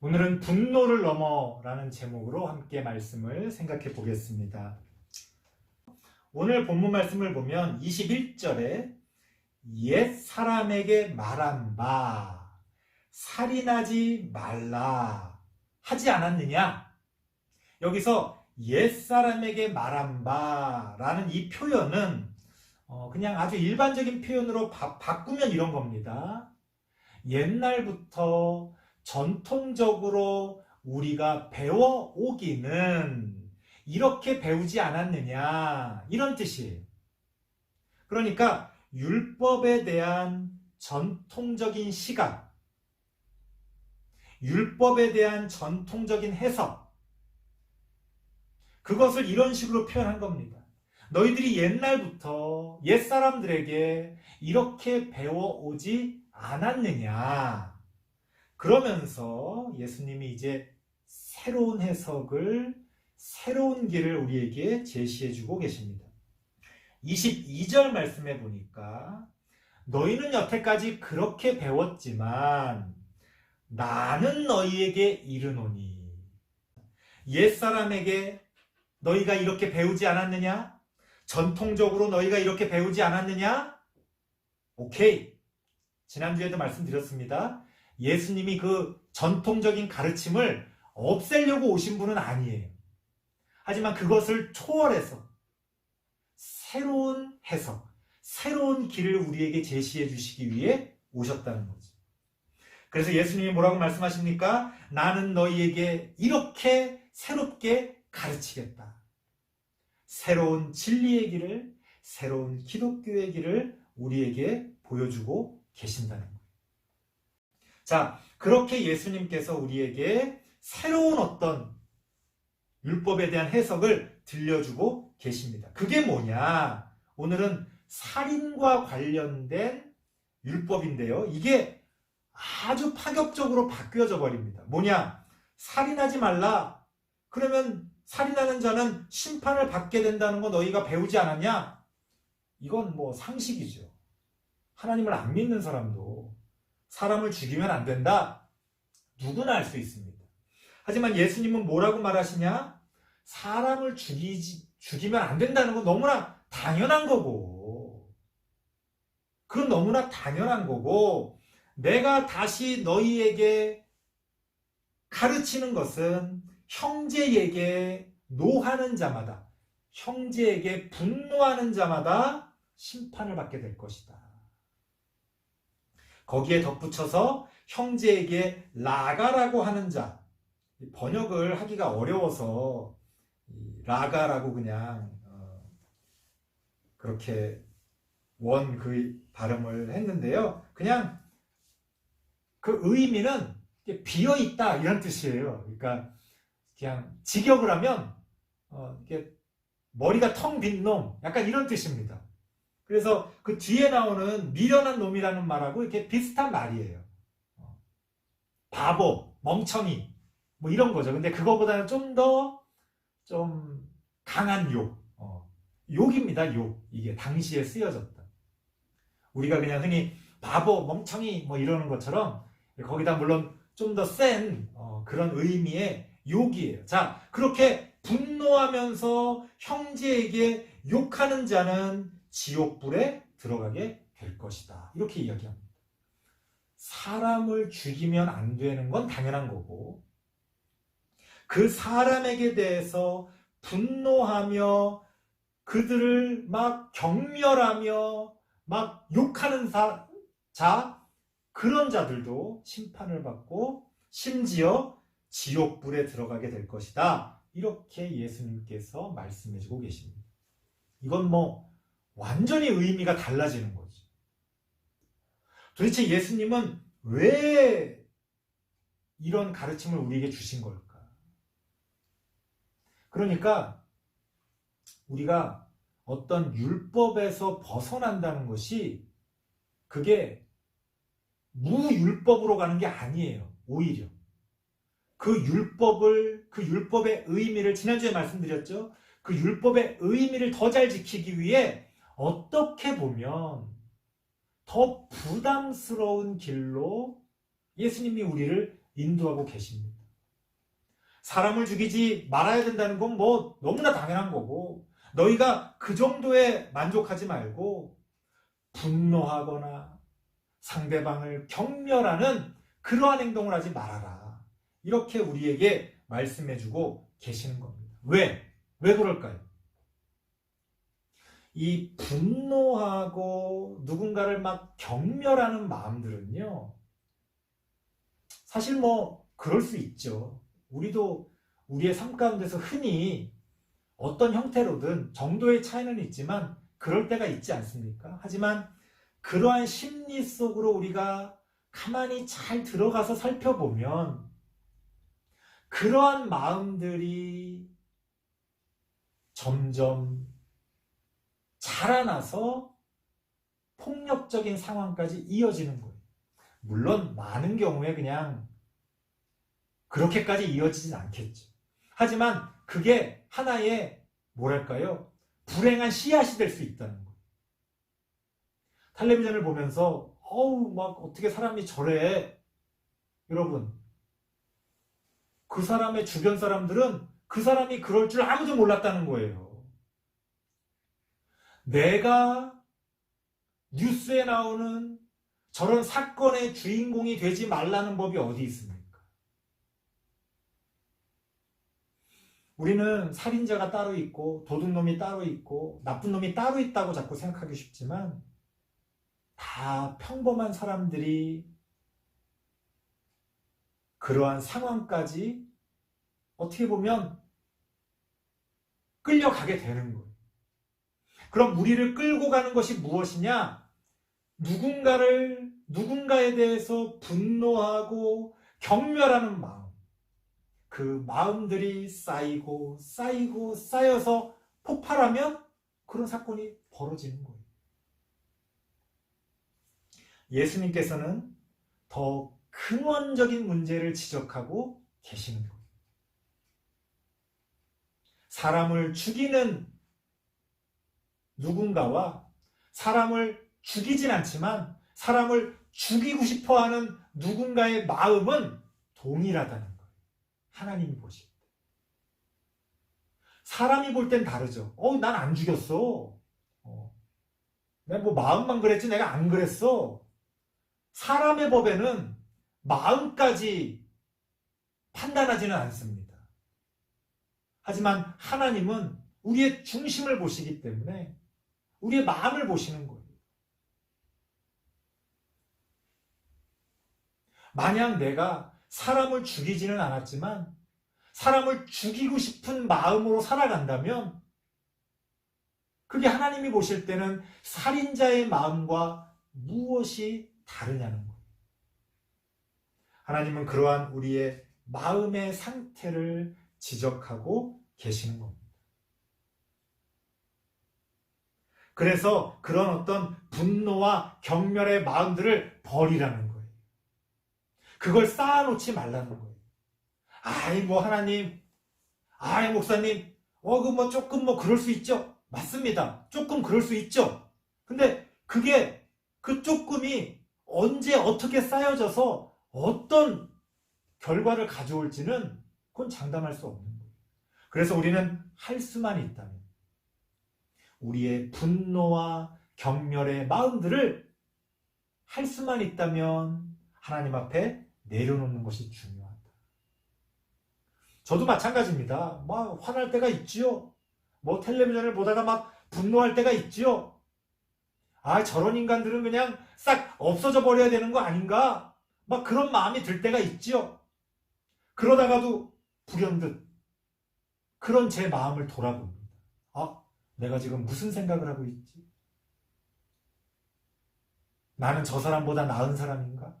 오늘은 분노를 넘어라는 제목으로 함께 말씀을 생각해 보겠습니다. 오늘 본문 말씀을 보면 21절에 옛 사람에게 말한 바 살인하지 말라 하지 않았느냐? 여기서 옛 사람에게 말한 바라는 이 표현은 어, 그냥 아주 일반적인 표현으로 바, 바꾸면 이런 겁니다. 옛날부터 전통적으로 우리가 배워오기는 이렇게 배우지 않았느냐 이런 뜻이에요. 그러니까 율법에 대한 전통적인 시각, 율법에 대한 전통적인 해석, 그것을 이런 식으로 표현한 겁니다. 너희들이 옛날부터 옛사람들에게 이렇게 배워오지 않았느냐. 그러면서 예수님이 이제 새로운 해석을, 새로운 길을 우리에게 제시해 주고 계십니다. 22절 말씀해 보니까 너희는 여태까지 그렇게 배웠지만 나는 너희에게 이르노니 옛사람에게 너희가 이렇게 배우지 않았느냐? 전통적으로 너희가 이렇게 배우지 않았느냐? 오케이. 지난주에도 말씀드렸습니다. 예수님이 그 전통적인 가르침을 없애려고 오신 분은 아니에요. 하지만 그것을 초월해서 새로운 해석, 새로운 길을 우리에게 제시해 주시기 위해 오셨다는 거죠. 그래서 예수님이 뭐라고 말씀하십니까? 나는 너희에게 이렇게 새롭게 가르치겠다. 새로운 진리의 길을, 새로운 기독교의 길을 우리에게 보여주고 계신다는 거예요. 자, 그렇게 예수님께서 우리에게 새로운 어떤 율법에 대한 해석을 들려주고 계십니다. 그게 뭐냐? 오늘은 살인과 관련된 율법인데요. 이게 아주 파격적으로 바뀌어져 버립니다. 뭐냐? 살인하지 말라. 그러면 살인하는 자는 심판을 받게 된다는 거 너희가 배우지 않았냐? 이건 뭐 상식이죠. 하나님을 안 믿는 사람도 사람을 죽이면 안 된다. 누구나 알 수 있습니다. 하지만 예수님은 뭐라고 말하시냐? 사람을 죽이지, 죽이면 안 된다는 건 너무나 당연한 거고. 그건 너무나 당연한 거고, 내가 다시 너희에게 가르치는 것은 형제에게 노하는 자마다, 형제에게 분노하는 자마다 심판을 받게 될 것이다. 거기에 덧붙여서 형제에게 라가라고 하는 자, 번역을 하기가 어려워서 라가라고 그냥 어, 그렇게 원 그 발음을 했는데요. 그냥 그 의미는 비어 있다 이런 뜻이에요. 그러니까 그냥 직역을 하면 어, 이게 머리가 텅 빈 놈, 약간 이런 뜻입니다. 그래서 그 뒤에 나오는 미련한 놈이라는 말하고 이렇게 비슷한 말이에요. 어, 바보, 멍청이, 뭐 이런 거죠. 근데 그거보다는 좀더좀 강한 욕, 어, 욕입니다. 욕. 이게 당시에 쓰여졌다. 우리가 그냥 흔히 바보, 멍청이 뭐 이러는 것처럼 거기다 물론 좀 더센 어, 그런 의미의 욕이에요. 자, 그렇게 분노하면서 형제에게 욕하는 자는 지옥불에 들어가게 될 것이다. 이렇게 이야기합니다. 사람을 죽이면 안 되는 건 당연한 거고, 그 사람에게 대해서 분노하며 그들을 막 경멸하며 막 욕하는 사, 자, 그런 자들도 심판을 받고 심지어 지옥불에 들어가게 될 것이다. 이렇게 예수님께서 말씀해주고 계십니다. 이건 뭐 완전히 의미가 달라지는 거죠. 도대체 예수님은 왜 이런 가르침을 우리에게 주신 걸까? 그러니까 우리가 어떤 율법에서 벗어난다는 것이 그게 무율법으로 가는 게 아니에요. 오히려. 그 율법을, 그 율법의 의미를 지난주에 말씀드렸죠? 그 율법의 의미를 더 잘 지키기 위해 어떻게 보면 더 부담스러운 길로 예수님이 우리를 인도하고 계십니다. 사람을 죽이지 말아야 된다는 건 뭐 너무나 당연한 거고 너희가 그 정도에 만족하지 말고 분노하거나 상대방을 경멸하는 그러한 행동을 하지 말아라. 이렇게 우리에게 말씀해주고 계시는 겁니다. 왜? 왜 그럴까요? 이 분노하고 누군가를 막 경멸하는 마음들은요, 사실 뭐, 그럴 수 있죠. 우리도 우리의 삶 가운데서 흔히 어떤 형태로든 정도의 차이는 있지만, 그럴 때가 있지 않습니까? 하지만 그러한 심리 속으로 우리가 가만히 잘 들어가서 살펴보면, 그러한 마음들이 점점 자라나서 폭력적인 상황까지 이어지는 거예요. 물론 많은 경우에 그냥 그렇게까지 이어지진 않겠죠. 하지만 그게 하나의 뭐랄까요? 불행한 씨앗이 될 수 있다는 거예요. 텔레비전을 보면서 어우 막 어떻게 사람이 저래 여러분 그 사람의 주변 사람들은 그 사람이 그럴 줄 아무도 몰랐다는 거예요. 내가 뉴스에 나오는 저런 사건의 주인공이 되지 말라는 법이 어디 있습니까? 우리는 살인자가 따로 있고 도둑놈이 따로 있고 나쁜 놈이 따로 있다고 자꾸 생각하기 쉽지만 다 평범한 사람들이 그러한 상황까지 어떻게 보면 끌려가게 되는 거예요. 그럼 우리를 끌고 가는 것이 무엇이냐? 누군가를, 누군가에 대해서 분노하고 경멸하는 마음. 그 마음들이 쌓이고 쌓이고 쌓여서 폭발하면 그런 사건이 벌어지는 거예요. 예수님께서는 더 근원적인 문제를 지적하고 계시는 거예요. 사람을 죽이는 누군가와 사람을 죽이진 않지만 사람을 죽이고 싶어 하는 누군가의 마음은 동일하다는 거예요. 하나님이 보실 때. 사람이 볼 땐 다르죠. 어, 난 안 죽였어. 어. 내가 뭐 마음만 그랬지 내가 안 그랬어. 사람의 법에는 마음까지 판단하지는 않습니다. 하지만 하나님은 우리의 중심을 보시기 때문에 우리의 마음을 보시는 거예요. 만약 내가 사람을 죽이지는 않았지만 사람을 죽이고 싶은 마음으로 살아간다면 그게 하나님이 보실 때는 살인자의 마음과 무엇이 다르냐는 거예요. 하나님은 그러한 우리의 마음의 상태를 지적하고 계시는 겁니다. 그래서 그런 어떤 분노와 경멸의 마음들을 버리라는 거예요. 그걸 쌓아놓지 말라는 거예요. 아이, 뭐, 하나님, 아이, 목사님, 어, 그 뭐, 조금 뭐, 그럴 수 있죠. 맞습니다. 조금 그럴 수 있죠. 근데 그게, 그 조금이 언제 어떻게 쌓여져서 어떤 결과를 가져올지는 그건 장담할 수 없는 거예요. 그래서 우리는 할 수만 있다면, 우리의 분노와 경멸의 마음들을 할 수만 있다면 하나님 앞에 내려놓는 것이 중요하다. 저도 마찬가지입니다. 막 화날 때가 있지요. 뭐 텔레비전을 보다가 막 분노할 때가 있지요. 아, 저런 인간들은 그냥 싹 없어져 버려야 되는 거 아닌가? 막 그런 마음이 들 때가 있지요. 그러다가도 불현듯 그런 제 마음을 돌아봅니다. 아, 내가 지금 무슨 생각을 하고 있지? 나는 저 사람보다 나은 사람인가?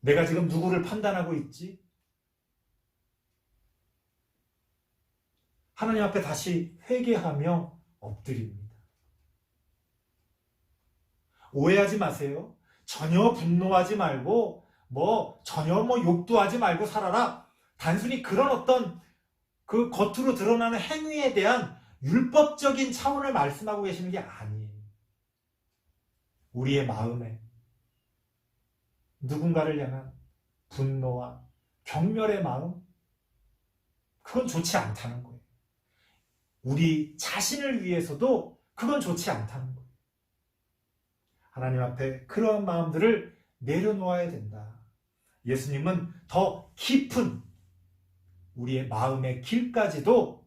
내가 지금 누구를 판단하고 있지? 하나님 앞에 다시 회개하며 엎드립니다. 오해하지 마세요. 전혀 분노하지 말고, 뭐, 전혀 뭐 욕도 하지 말고 살아라. 단순히 그런 어떤 그 겉으로 드러나는 행위에 대한 율법적인 차원을 말씀하고 계시는 게 아니에요. 우리의 마음에 누군가를 향한 분노와 경멸의 마음, 그건 좋지 않다는 거예요. 우리 자신을 위해서도 그건 좋지 않다는 거예요. 하나님 앞에 그러한 마음들을 내려놓아야 된다. 예수님은 더 깊은 우리의 마음의 길까지도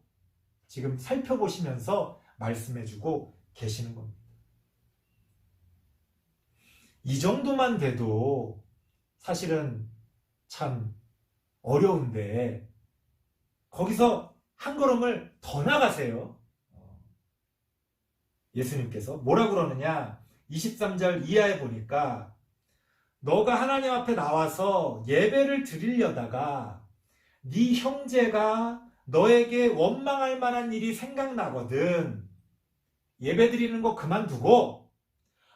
지금 살펴보시면서 말씀해주고 계시는 겁니다. 이 정도만 돼도 사실은 참 어려운데 거기서 한 걸음을 더 나가세요. 예수님께서 뭐라 그러느냐? 23절 이하에 보니까 너가 하나님 앞에 나와서 예배를 드리려다가 네 형제가 너에게 원망할 만한 일이 생각나거든. 예배 드리는 거 그만두고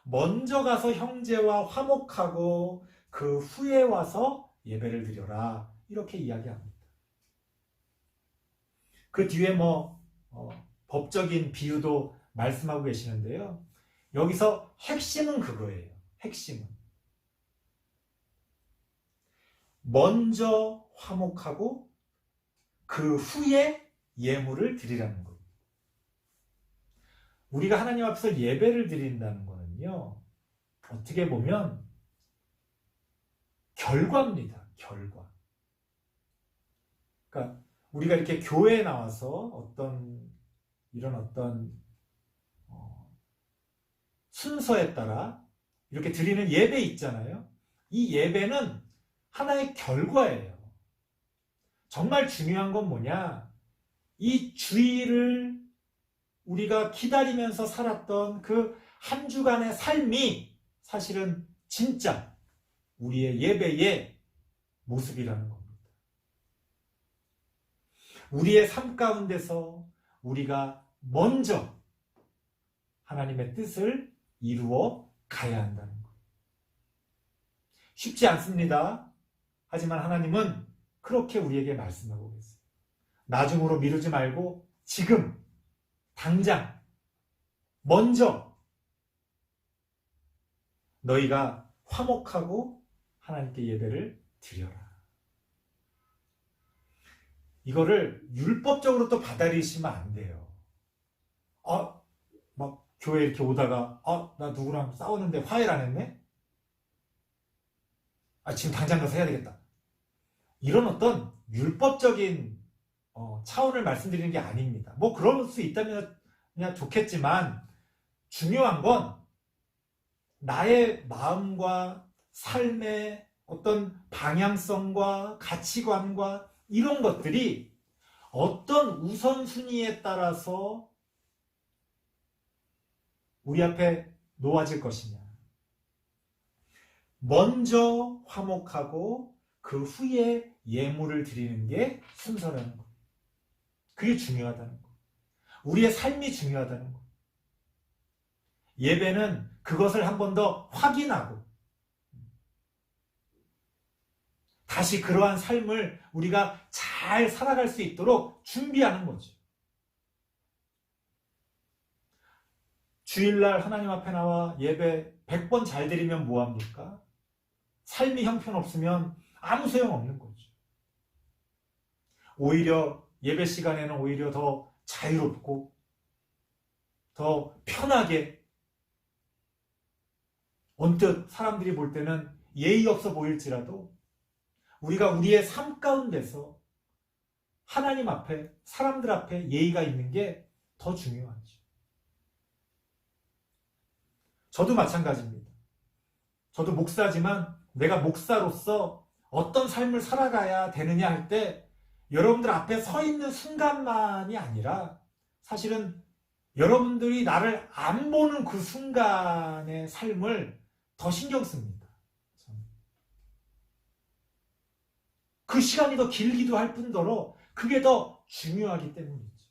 먼저 가서 형제와 화목하고 그 후에 와서 예배를 드려라. 이렇게 이야기합니다. 그 뒤에 뭐 어, 법적인 비유도 말씀하고 계시는데요. 여기서 핵심은 그거예요. 핵심은. 먼저 화목하고 그 후에 예물을 드리라는 겁니다. 우리가 하나님 앞에서 예배를 드린다는 거는요. 어떻게 보면 결과입니다. 결과. 그러니까 우리가 이렇게 교회에 나와서 어떤 이런 어떤 어, 순서에 따라 이렇게 드리는 예배 있잖아요. 이 예배는 하나의 결과예요. 정말 중요한 건 뭐냐? 이 주일을 우리가 기다리면서 살았던 그 한 주간의 삶이 사실은 진짜 우리의 예배의 모습이라는 겁니다. 우리의 삶 가운데서 우리가 먼저 하나님의 뜻을 이루어 가야 한다는 것. 쉽지 않습니다. 하지만 하나님은 그렇게 우리에게 말씀하고 계세요. 나중으로 미루지 말고 지금, 당장, 먼저 너희가 화목하고 하나님께 예배를 드려라. 이거를 율법적으로 또 받아들이시면 안 돼요. 아, 막 교회 이렇게 오다가 아, 나 누구랑 싸웠는데 화해를 안 했네? 아, 지금 당장 가서 해야 되겠다. 이런 어떤 율법적인 어, 차원을 말씀드리는 게 아닙니다. 뭐 그럴 수 있다면 그냥 좋겠지만 중요한 건 나의 마음과 삶의 어떤 방향성과 가치관과 이런 것들이 어떤 우선순위에 따라서 우리 앞에 놓아질 것이냐. 먼저 화목하고 그 후에 예물을 드리는 게 순서라는 것. 그게 중요하다는 것. 우리의 삶이 중요하다는 것. 예배는 그것을 한 번 더 확인하고 다시 그러한 삶을 우리가 잘 살아갈 수 있도록 준비하는 거죠. 주일날 하나님 앞에 나와 예배 100번 잘 드리면 뭐합니까? 삶이 형편없으면 아무 소용 없는 거죠. 오히려 예배 시간에는 오히려 더 자유롭고 더 편하게 언뜻 사람들이 볼 때는 예의 없어 보일지라도 우리가 우리의 삶 가운데서 하나님 앞에, 사람들 앞에 예의가 있는 게 더 중요하죠. 저도 마찬가지입니다. 저도 목사지만 내가 목사로서 어떤 삶을 살아가야 되느냐 할 때 여러분들 앞에 서 있는 순간만이 아니라 사실은 여러분들이 나를 안 보는 그 순간의 삶을 더 신경 씁니다. 그 시간이 더 길기도 할 뿐더러 그게 더 중요하기 때문이죠.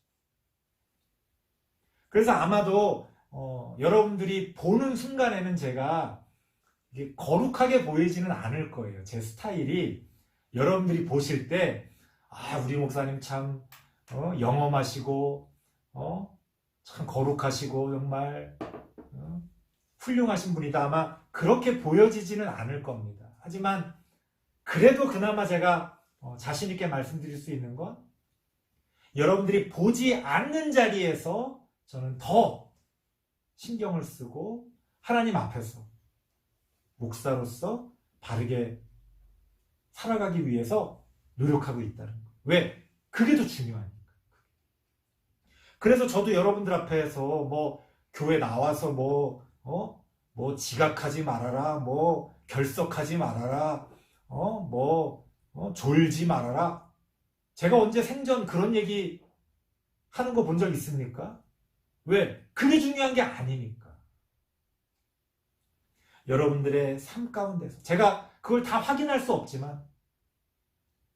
그래서 아마도 어, 여러분들이 보는 순간에는 제가 거룩하게 보이지는 않을 거예요. 제 스타일이 여러분들이 보실 때, 아, 우리 목사님 참 어, 영험하시고, 어, 참 거룩하시고, 정말 어, 훌륭하신 분이다. 아마 그렇게 보여지지는 않을 겁니다. 하지만 그래도 그나마 제가 어, 자신 있게 말씀드릴 수 있는 건 여러분들이 보지 않는 자리에서 저는 더 신경을 쓰고 하나님 앞에서 목사로서 바르게 살아가기 위해서 노력하고 있다는 거. 왜? 그게 더 중요하니까. 그래서 저도 여러분들 앞에서 뭐 교회 나와서 뭐, 어? 뭐 지각하지 말아라, 뭐 결석하지 말아라, 어? 뭐, 어? 졸지 말아라. 제가 언제 생전 그런 얘기 하는 거 본 적 있습니까? 왜? 그게 중요한 게 아니니까. 여러분들의 삶 가운데서 제가 그걸 다 확인할 수 없지만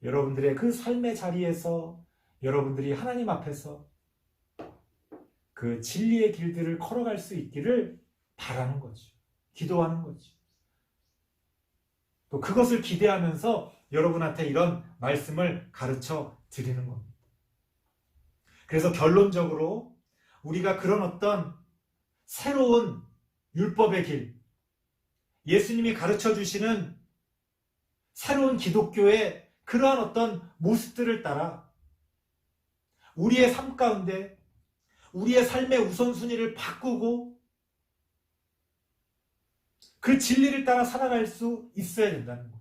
여러분들의 그 삶의 자리에서 여러분들이 하나님 앞에서 그 진리의 길들을 걸어갈 수 있기를 바라는 거죠. 기도하는 거죠. 또 그것을 기대하면서 여러분한테 이런 말씀을 가르쳐 드리는 겁니다. 그래서 결론적으로 우리가 그런 어떤 새로운 율법의 길, 예수님이 가르쳐 주시는 새로운 기독교의 그러한 어떤 모습들을 따라 우리의 삶 가운데 우리의 삶의 우선순위를 바꾸고 그 진리를 따라 살아갈 수 있어야 된다는 것.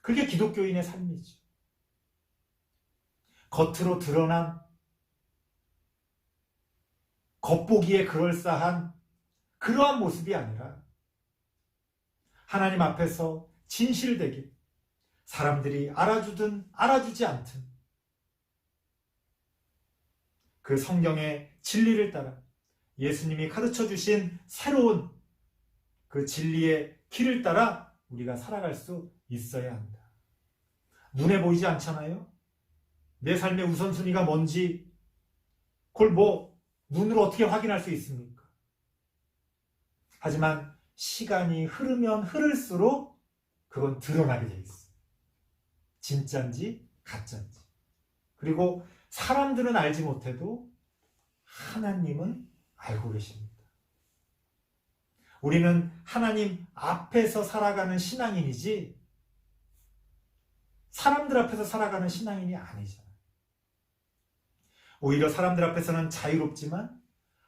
그게 기독교인의 삶이죠. 겉으로 드러난 겉보기에 그럴싸한 그러한 모습이 아니라 하나님 앞에서 진실되게 사람들이 알아주든 알아주지 않든 그 성경의 진리를 따라 예수님이 가르쳐 주신 새로운 그 진리의 길을 따라 우리가 살아갈 수 있어야 한다. 눈에 보이지 않잖아요? 내 삶의 우선순위가 뭔지 그걸 뭐 눈으로 어떻게 확인할 수 있습니까? 하지만 시간이 흐르면 흐를수록 그건 드러나게 돼 있어. 진짠지 가짠지. 그리고 사람들은 알지 못해도 하나님은 알고 계십니다. 우리는 하나님 앞에서 살아가는 신앙인이지 사람들 앞에서 살아가는 신앙인이 아니잖아요. 오히려 사람들 앞에서는 자유롭지만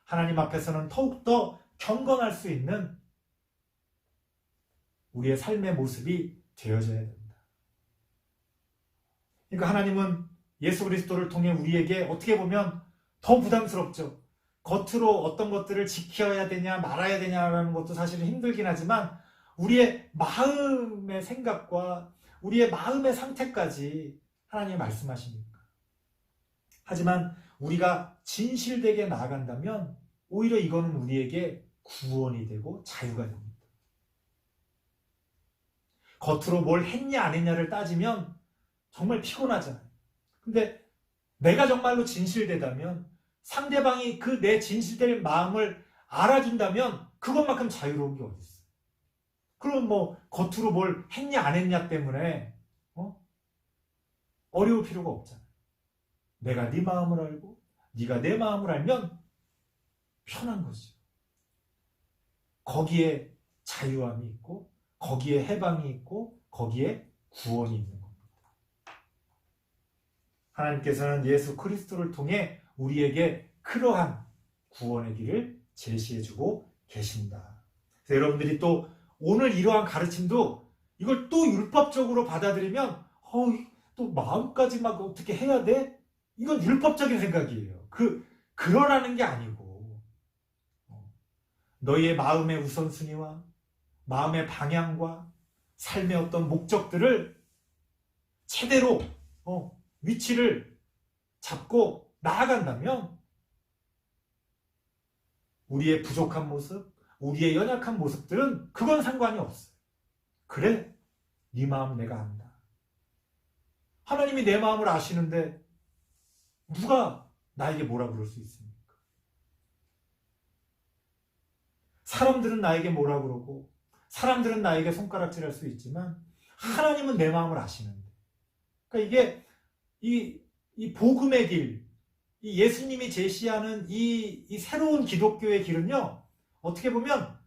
하나님 앞에서는 더욱더 경건할 수 있는 우리의 삶의 모습이 되어져야 된다. 그러니까 하나님은 예수 그리스도를 통해 우리에게 어떻게 보면 더 부담스럽죠. 겉으로 어떤 것들을 지켜야 되냐 말아야 되냐라는 것도 사실은 힘들긴 하지만 우리의 마음의 생각과 우리의 마음의 상태까지 하나님이 말씀하시니까. 하지만 우리가 진실되게 나아간다면 오히려 이거는 우리에게 구원이 되고 자유가 됩니다. 겉으로 뭘 했냐 안 했냐를 따지면 정말 피곤하잖아요. 근데 내가 정말로 진실되다면 상대방이 그 내 진실될 마음을 알아준다면 그것만큼 자유로운 게 어디 있어? 그럼 뭐 겉으로 뭘 했냐 안 했냐 때문에 어? 어려울 필요가 없잖아. 내가 네 마음을 알고 네가 내 마음을 알면 편한 거지. 거기에 자유함이 있고 거기에 해방이 있고 거기에 구원이 있는 겁니다. 하나님께서는 예수 그리스도를 통해 우리에게 그러한 구원의 길을 제시해주고 계십니다. 그래서 여러분들이 또 오늘 이러한 가르침도 이걸 또 율법적으로 받아들이면 어, 또 마음까지 막 어떻게 해야 돼? 이건 율법적인 생각이에요. 그 그러라는 게 아니고 어, 너희의 마음의 우선순위와 마음의 방향과 삶의 어떤 목적들을 제대로 어, 위치를 잡고 나아간다면 우리의 부족한 모습, 우리의 연약한 모습들은 그건 상관이 없어요. 그래, 네 마음 내가 안다. 하나님이 내 마음을 아시는데 누가 나에게 뭐라 그럴 수 있습니까? 사람들은 나에게 뭐라 그러고 사람들은 나에게 손가락질할 수 있지만 하나님은 내 마음을 아시는데. 그러니까 이게 이, 이 복음의 길, 이 예수님이 제시하는 이, 이 새로운 기독교의 길은요, 어떻게 보면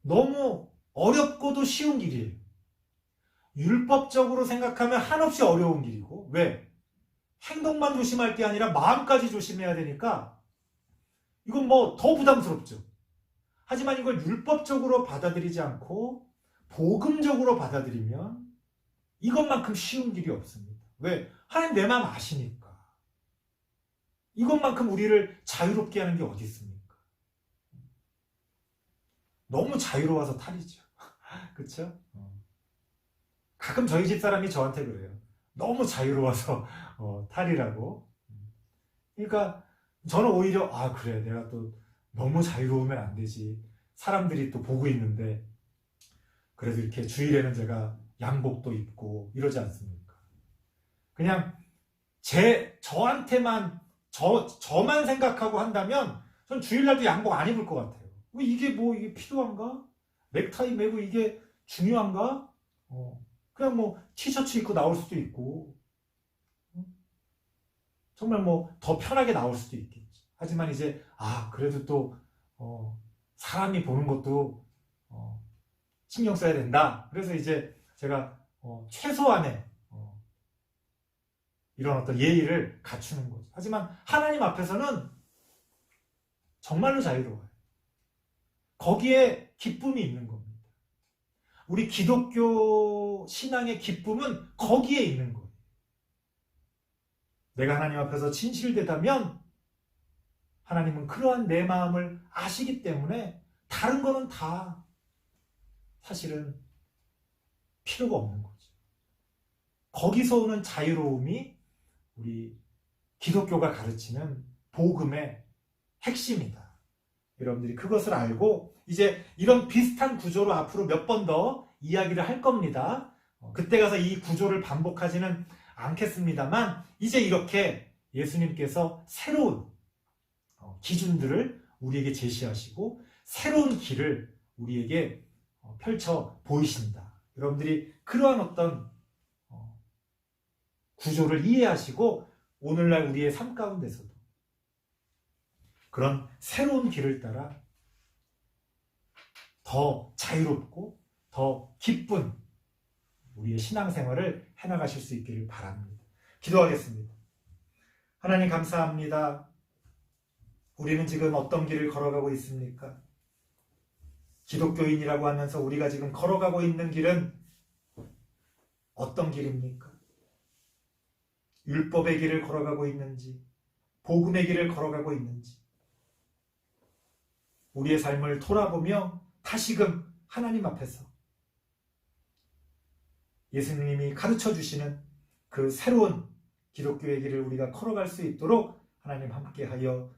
너무 어렵고도 쉬운 길이에요. 율법적으로 생각하면 한없이 어려운 길이고, 왜? 행동만 조심할 게 아니라 마음까지 조심해야 되니까, 이건 뭐 더 부담스럽죠. 하지만 이걸 율법적으로 받아들이지 않고, 복음적으로 받아들이면, 이것만큼 쉬운 길이 없습니다. 왜? 하나님 내 마음 아시니까. 이것만큼 우리를 자유롭게 하는 게 어디 있습니까? 너무 자유로워서 탈이죠. 어. 가끔 저희 집 사람이 저한테 그래요. 너무 자유로워서 어, 탈이라고. 그러니까 저는 오히려 아 그래 내가 또 너무 자유로우면 안 되지. 사람들이 또 보고 있는데 그래도 이렇게 주일에는 제가 양복도 입고 이러지 않습니까? 그냥 제 저한테만 저 저만 생각하고 한다면 전 주일날도 양복 안 입을 것 같아요. 뭐 이게 뭐 이게 필요한가? 넥타이 매고 이게 중요한가? 어, 그냥 뭐 티셔츠 입고 나올 수도 있고 어? 정말 뭐 더 편하게 나올 수도 있겠지. 하지만 이제 아 그래도 또 어, 사람이 보는 것도 어, 신경 써야 된다. 그래서 이제 제가 어, 최소한의 어, 이런 어떤 예의를 갖추는 거죠. 하지만 하나님 앞에서는 정말로 자유로워요. 거기에 기쁨이 있는 겁니다. 우리 기독교 신앙의 기쁨은 거기에 있는 거예요. 내가 하나님 앞에서 진실되다면 하나님은 그러한 내 마음을 아시기 때문에 다른 거는 다 사실은 필요가 없는 거죠. 거기서 오는 자유로움이 우리 기독교가 가르치는 복음의 핵심이다. 여러분들이 그것을 알고 이제 이런 비슷한 구조로 앞으로 몇 번 더 이야기를 할 겁니다. 어, 그때 가서 이 구조를 반복하지는 않겠습니다만 이제 이렇게 예수님께서 새로운 어, 기준들을 우리에게 제시하시고 새로운 길을 우리에게 어, 펼쳐 보이신다. 여러분들이 그러한 어떤 어, 구조를 이해하시고 오늘날 우리의 삶 가운데서도 그런 새로운 길을 따라 더 자유롭고 더 기쁜 우리의 신앙생활을 해나가실 수 있기를 바랍니다. 기도하겠습니다. 하나님 감사합니다. 우리는 지금 어떤 길을 걸어가고 있습니까? 기독교인이라고 하면서 우리가 지금 걸어가고 있는 길은 어떤 길입니까? 율법의 길을 걸어가고 있는지, 복음의 길을 걸어가고 있는지, 우리의 삶을 돌아보며 다시금 하나님 앞에서 예수님이 가르쳐 주시는 그 새로운 기독교의 길을 우리가 걸어갈 수 있도록 하나님 함께하여